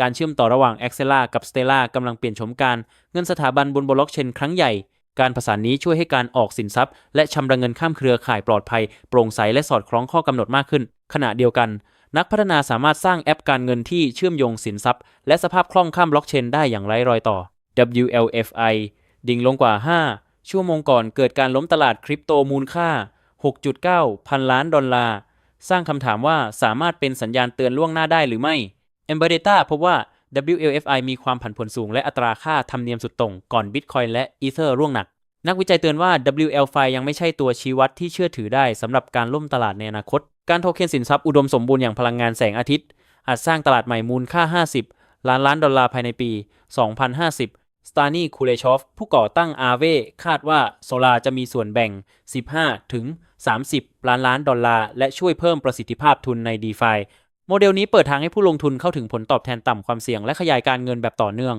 การเชื่อมต่อระหว่าง a x e l a กับ Stella กำลังเปลี่ยนโฉมการเงินสถาบันบนบล็อกเชนครั้งใหญ่ การผสานนี้ช่วยให้การออกสินทรัพย์ และชำระเงินข้ามเครือข่ายปลอดภัย โปร่งใสและสอดคล้องข้อกำหนดมากขึ้น ขณะเดียวกัน นักพัฒนาสามารถสร้างแอปการเงินที่เชื่อมโยงสินทรัพย์ และสภาพคล่องข้ามบล็อกเชนได้อย่างไร้รอยต่อ WLFI ดิ่งลงกว่า 5 ชั่วโมงก่อนเกิดการล้มตลาดคริปโตมูลค่า 6.9 พันล้านดอลลาร์ สร้างคำถามว่าสามารถเป็นสัญญาณเตือนล่วงหน้าได้หรือไม่ e m b e r Data พบว่า WLFI มีความผันผวนสูงและอัตราค่าธรรมเนียมสุดตรงก่อน Bitcoin และ Ether ร่วงหนัก นักวิจัยเตือนว่า WLFI ยังไม่ใช่ตัวชี้วัดที่เชื่อถือได้สำหรับการล่มตลาดในอนาคต การโทเค็นสินทรัพย์อุดมสมบูรณ์อย่างพลังงานแสงอาทิตย์ อาจสร้างตลาดใหม่มูลค่า 50 ล้านล้านดอลลาร์ภายในปี 2050 สตานีคูเลชอฟผู้ก่อตั้งอาเวคาดว่าโซลาจะมีส่วนแบ่ง 15 ถึง 30 ล้านล้านดอลลาร์และช่วยเพิ่มประสิทธิภาพทุนใน d e f า โมเดลนี้เปิดทางให้ผู้ลงทุนเข้าถึงผลตอบแทนต่ำความเสี่ยงและขยายการเงินแบบต่อเนื่อง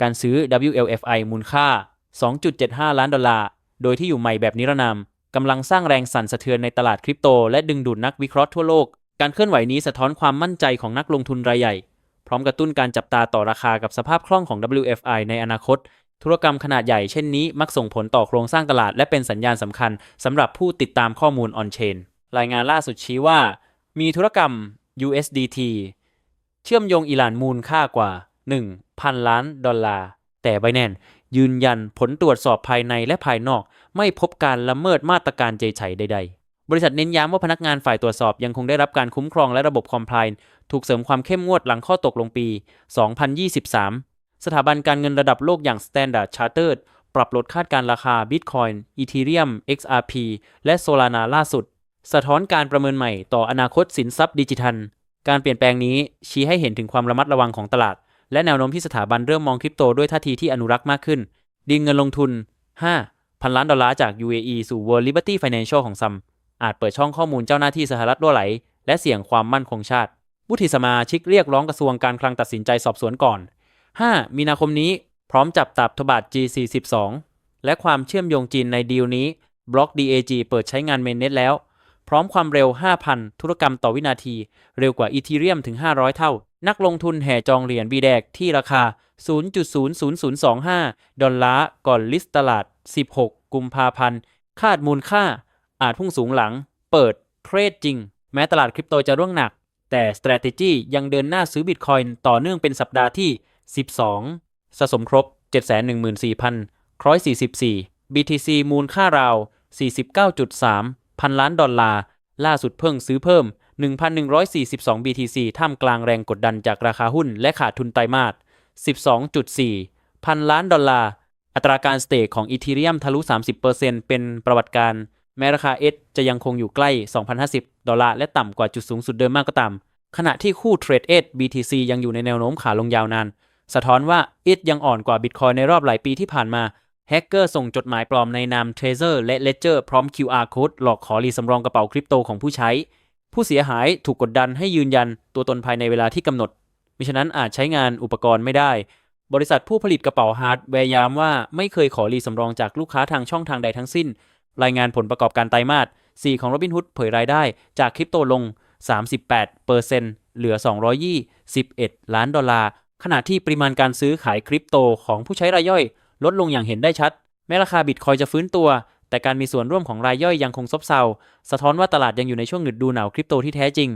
การซื้อ WLFI มูลค่า 2.75 ล้านดอลลาร์ โดยที่อยู่ใหม่แบบนิรนามกำลังสร้างแรงสั่นสะเทือนในตลาดคริปโต และดึงดูดนักวิเคราะห์ทั่วโลก การเคลื่อนไหวนี้สะท้อนความมั่นใจของนักลงทุนรายใหญ่ พร้อมกระตุ้นการจับตาต่อราคากับสภาพคล่องของ WFI ในอนาคต ธุรกรรมขนาดใหญ่เช่นนี้มักส่งผลต่อโครงสร้างตลาดและเป็นสัญญาณสำคัญสำหรับผู้ติดตามข้อมูล on-chain รายงานล่าสุดชี้ว่า มีธุรกรรม USDT เชื่อมโยงอิหร่านมูลค่ากว่า 1,000 ล้านดอลลาร์ แต่ Binance ยืนยันผลตรวจสอบภายในและภายนอก ไม่พบการละเมิดมาตรการเจไฉใด ๆบริษัทเน้นย้ำว่าพนักงานฝ่ายตรวจสอบยังคงได้รับการคุ้มครองและระบบคอมไพล์ถูกเสริมความเข้มงวดหลังข้อตกลงปี 2023 สถาบันการเงินระดับโลกอย่าง Standard Chartered ปรับลดคาดการราคา Bitcoin Ethereum XRP และ Solana ล่าสุด สะท้อนการประเมินใหม่ต่ออนาคตสินทรัพย์ดิจิทัล การเปลี่ยนแปลงนี้ชี้ให้เห็นถึงความระมัดระวังของตลาด และแนวโน้มที่สถาบันเริ่มมองคริปโตด้วยท่าทีที่อนุรักษ์มากขึ้น ดินเงินลงทุน 5 พันล้านดอลลาร์จาก UAE สู่ World Liberty Financial ของซัมอาจเปิดช่องข้อมูลเจ้าหน้าที่สหรัฐรั่วไหล และเสี่ยงความมั่นคงชาติวุฒิสมาชิกเรียกร้องกระทรวงการคลังตัดสินใจสอบสวนก่อน 5 มีนาคมนี้พร้อมจับตับทบาท G42 และความเชื่อมโยงจีนในดีลนี้บล็อก DAG เปิดใช้งานเมนเน็ตแล้ว พร้อมความเร็ว 5,000 ธุรกรรมต่อวินาที เร็วกว่าอีทีเรียมถึง 500 เท่า นักลงทุนแห่จองเหรียญบีแดกที่ราคา 0.00025 ดอลลาร์ก่อนลิสต์ตลาด 16 กุมภาพันธ์ คาดมูลค่า อาจพุ่งสูงหลัง เปิดเทรดจริง แม้ตลาดคริปโตจะร่วงหนัก แต่ Strategy ยังเดินหน้าซื้อบิตคอยน์ต่อเนื่องเป็นสัปดาห์ที่ 12 สะสมครบ 714,144 BTC มูลค่าราว 49.3 พันล้านดอลลาร์ ล่าสุดเพิ่งซื้อเพิ่ม 1,142 BTC ท่ามกลางแรงกดดันจากราคาหุ้นและขาดทุนไตรมาส 12.4 พันล้านดอลลาร์ อัตราการสเตกของอีทีเรียมทะลุ 30%เป็นประวัติการ แม้ราคา S จะยังคงอยู่ใกล้ 2,050 ดอลลาร์ และต่ำกว่าจุดสูงสุดเดิมมากก็ตามขณะที่คู่เทรด S BTC ยังอยู่ในแนวโน้มขาลงยาวนาน สะท้อนว่า S ยังอ่อนกว่า Bitcoin ในรอบหลายปีที่ผ่านมา แฮกเกอร์ส่งจดหมายปลอมในนาม Trezor และ Ledger พร้อม QR Code หลอกขอรีสำรองกระเป๋าคริปโตของผู้ใช้ ผู้เสียหายถูกกดดันให้ยืนยันตัวตนภายในเวลาที่กำหนด มิฉะนั้นอาจใช้งานอุปกรณ์ไม่ได้ บริษัทผู้ผลิตกระเป๋าฮาร์ดแวร์ย้ำว่าไม่เคยขอรีสำรองจากลูกค้าทางช่องทางใดทั้งสิ้น รายงานผลประกอบการไตรมาส 4 ของ Robinhood เผยรายได้จากคริปโตลง 38%เหลือ 221 ล้านดอลลาร์ขณะที่ปริมาณการซื้อขายคริปโตของผู้ใช้รายย่อย ลดลงอย่างเห็นได้ชัด แม้ราคาบิตคอยจะฟื้นตัว แต่การมีส่วนร่วมของรายย่อยยังคงซบเซา สะท้อนว่าตลาดยังอยู่ในช่วงหนึดดูหนาวคริปโตที่แท้จริง